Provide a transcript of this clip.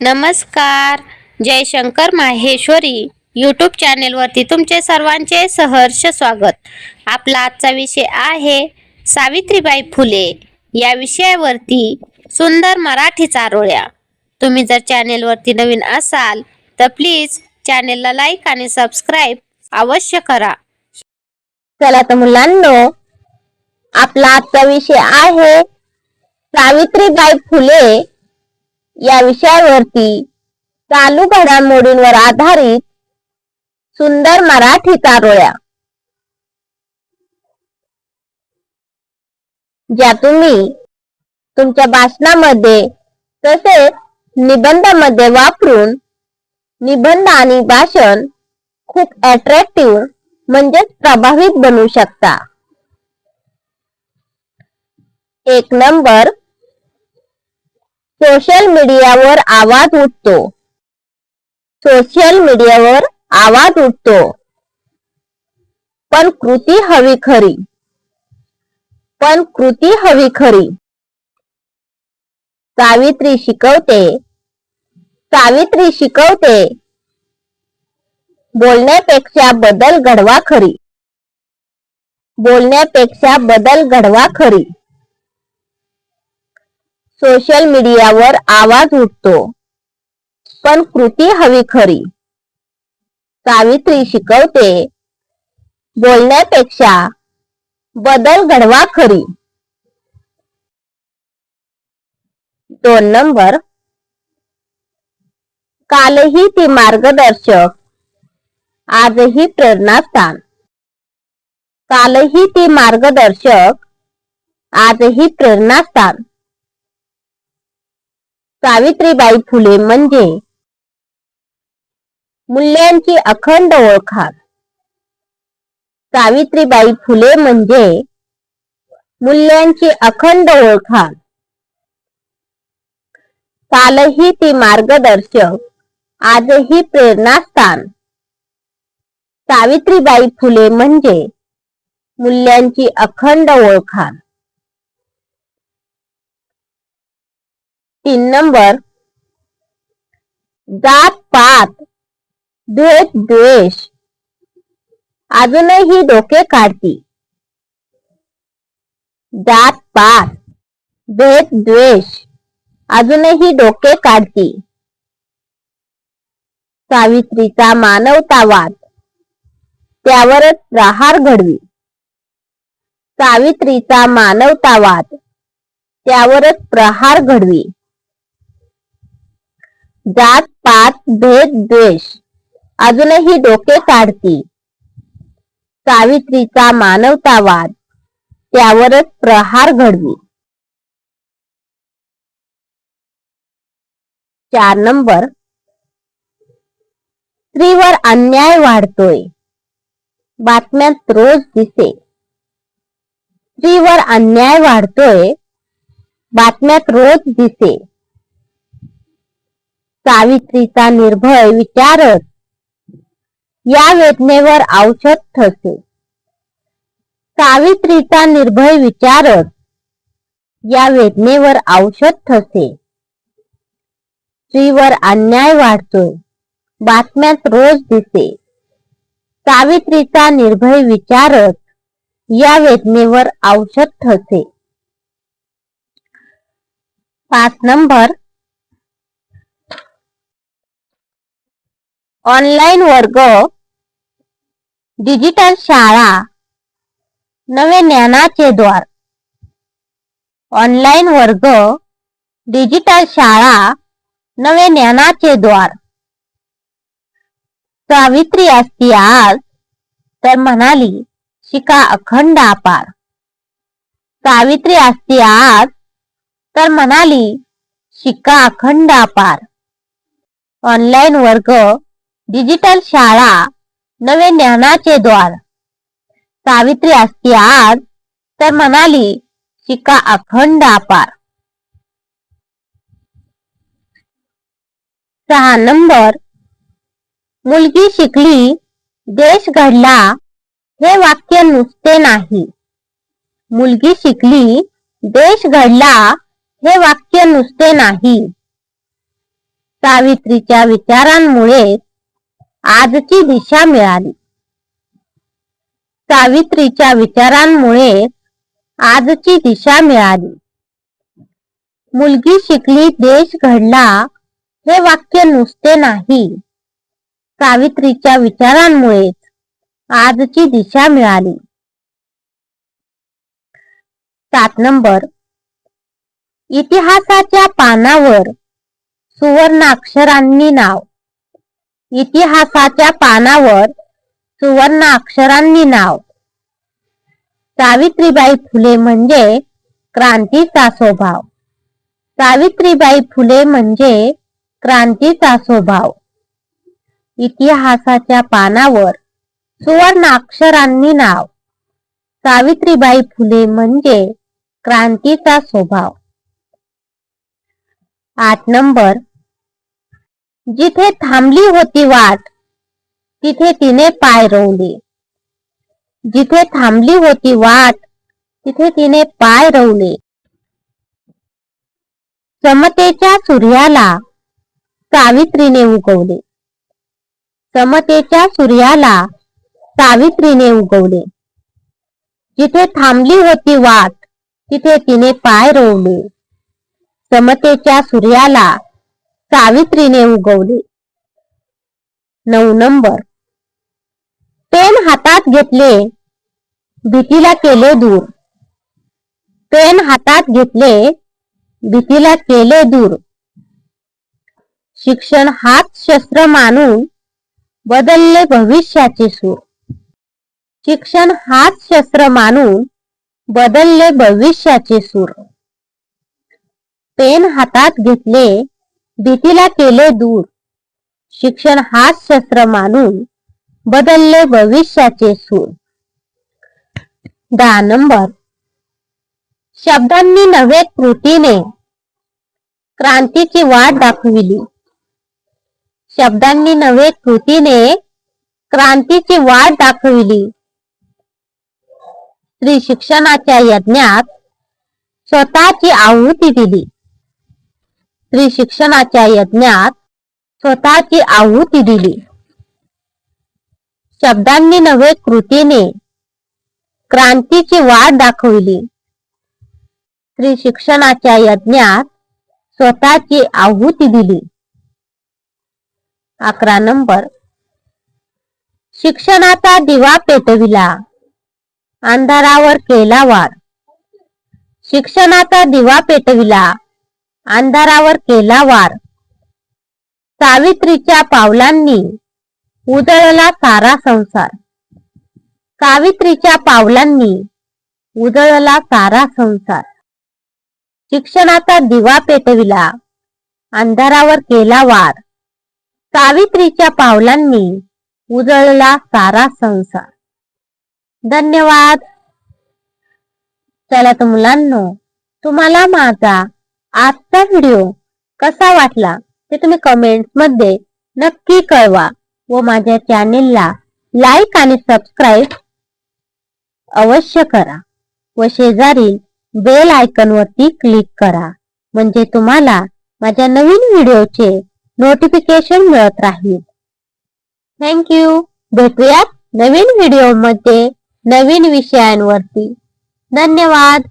नमस्कार. जयशंकर माहेश्वरी यूट्यूब चॅनेलवरती तुमचे सर्वांचे सहर्ष स्वागत. आपला आजचा विषय आहे सावित्रीबाई फुले. या विषयावरती सुंदर मराठी चारोळ्या. तुम्ही जर चॅनेलवरती नवीन असाल तर प्लीज चॅनेलला लाईक आणि सबस्क्राईब अवश्य करा. चला तर मुलांनो आपला आजचा विषय आहे सावित्रीबाई फुले या विषयावरती चालू घडामोडींवर आधारित सुंदर मराठी कारोळ्या ज्या तुम्ही तुमच्या भाषणामध्ये तसेच निबंधामध्ये वापरून निबंध आणि भाषण खूप अट्रॅक्टिव्ह म्हणजेच प्रभावित बनवू शकता. एक नंबर सोशल मीडियावर आवाज उठतो. सोशल मीडियावर आवाज उठतो. पण कृती हवी खरी. पण कृती हवी खरी. सावित्री शिकवते. सावित्री शिकवते. बोलण्यापेक्षा बदल घडवा खरी. बोलण्यापेक्षा बदल घडवा खरी. सोशल मीडियावर आवाज उठतो. पण कृती हवी खरी. सावित्री शिकवते बोलण्यापेक्षा बदल घडवा खरी. दोन नंबर. कालही ती मार्गदर्शक आजही प्रेरणास्थान. कालही ती मार्गदर्शक आजही प्रेरणास्थान. सावित्रीबाई फुले म्हणजे मूल्यांची अखंड ओळखाण सावित्रीबाई फुले म्हणजे मूल्यांची अखंड ओळखाण कालही ती मार्गदर्शक आजही प्रेरणास्थान. सावित्रीबाई फुले म्हणजे मूल्यांची अखंड ओळखाण तीन नंबर. जात पात द्वेष द्वेष. अजूनही डोके काढती. जात पात भेद द्वेष. अजूनही डोके काढती. सावित्रीचा मानवतावाद त्यावरच प्रहार घडवी. सावित्रीचा मानवतावाद त्यावरच प्रहार घडवी. जात पात भेद द्वेष. अजूनही डोके काढती सावित्रीचा मानवतावाद त्यावरच प्रहार घडवी. चार नंबर. स्त्रीवर अन्याय वाढतोय. बातम्यात रोज दिसे. स्त्रीवर अन्याय वाढतोय. बातम्यात रोज दिसे. सावित्रीचा निर्भय विचारच या वेदनेवर औषध ठसे सावित्रीचा निर्भय विचारच या वेदनेवर औषध ठसे स्त्रीवर अन्याय वाढतोय बातम्यात रोज दिसे सावित्रीचा निर्भय विचारच या वेदनेवर औषध ठसे पाच नंबर ऑनलाईन वर्ग डिजिटल शाळा नवे ज्ञानाचे द्वार. ऑनलाईन वर्ग डिजिटल शाळा नवे ज्ञानाचे द्वार. सावित्री असती आज तर म्हणाली शिका अखंड अपार सावित्री असती आज तर म्हणाली शिका अखंड अपार ऑनलाईन वर्ग डिजिटल शाळा नवे ज्ञानाचे द्वार. सावित्री असती आज तर म्हणाली शिका अखंड अपार सहा नंबर. मुलगी शिकली देश घडला हे वाक्य नुसते नाही. मुलगी शिकली देश घडला हे वाक्य नुसते नाही. सावित्रीच्या विचारांमुळे आजची दिशा मिळाली. सावित्रीच्या विचारांमुळे आजची दिशा मिळाली. मुलगी शिकली देश घडला हे वाक्य नुसते नाही. सावित्रीच्या विचारांमुळेच आजची दिशा मिळाली. सात नंबर. इतिहासाच्या पानावर सुवर्णाक्षरांनी नाव. इतिहासाच्या पानावर सुवर्ण अक्षरांनी नाव. सावित्रीबाई फुले म्हणजे क्रांतीचा स्वभाव. सावित्रीबाई फुले म्हणजे क्रांतीचा स्वभाव. इतिहासाच्या पानावर सुवर्ण अक्षरांनी नाव. सावित्रीबाई फुले म्हणजे क्रांतीचा स्वभाव. आठ नंबर जिथे थांबली होती वाट तिथे तिने पाय रोवले. जिथे थांबली होती वाट तिथे तिने पाय रोवले. समतेच्या सूर्याला सावित्रीने उगवले. समतेच्या सूर्याला सावित्रीने उगवले. जिथे थांबली होती वाट तिथे तिने पाय रोवले. समतेच्या सूर्याला सावित्रीने उगवले. नऊ नंबर. पेन हातात घेतले भीतीला केले दूर. पेन हातात घेतले भीतीला केले दूर. शिक्षण हात शस्त्र मानून बदलले भविष्याचे सूर. शिक्षण हात शस्त्र मानून बदलले भविष्याचे सूर. पेन हातात घेतले भीतीला केले दूर. शिक्षण हाच शस्त्र मानून बदलले भविष्याचे सूर. दहा नंबर. शब्दांनी नव्हे कृतीने क्रांतीची वाट दाखविली. शब्दांनी नव्हे कृतीने क्रांतीची वाट दाखविली. स्त्री शिक्षणाच्या यज्ञात स्वतःची आहुती दिली. स्त्री शिक्षणाच्या यज्ञात स्वतःची आहुती दिली. शब्दांनी नव्हे कृतीने क्रांतीची वाट दाखविली. स्त्री शिक्षणाच्या यज्ञात स्वतःची आहुती दिली. अकरा नंबर. शिक्षणाचा दिवा पेटविला. अंधारावर केला वार. शिक्षणाचा दिवा पेटविला. अंधारावर केला वार. सावित्रीच्या पावलांनी उजळला सारा संसार. सावित्रीच्या पावलांनी उजळला सारा संसार. शिक्षणाचा दिवा पेटविला अंधारावर केला वार. सावित्रीच्या पावलांनी उजळला सारा संसार. धन्यवाद. चला तर मुलांना तुम्हाला माझा आजचा व्हिडिओ कसा वाटला ते तुम्ही कमेंट्समध्ये नक्की कळवा व माझ्या चॅनेलला लाईक आणि सबस्क्राईब अवश्य करा व शेजारील बेल आयकॉन वरती क्लिक करा. म्हणजे तुम्हाला माझ्या नवीन व्हिडिओचे नोटिफिकेशन मिळत राहील. थँक्यू भेटूयात नवीन व्हिडिओमध्ये नवीन विषयांवरती. धन्यवाद.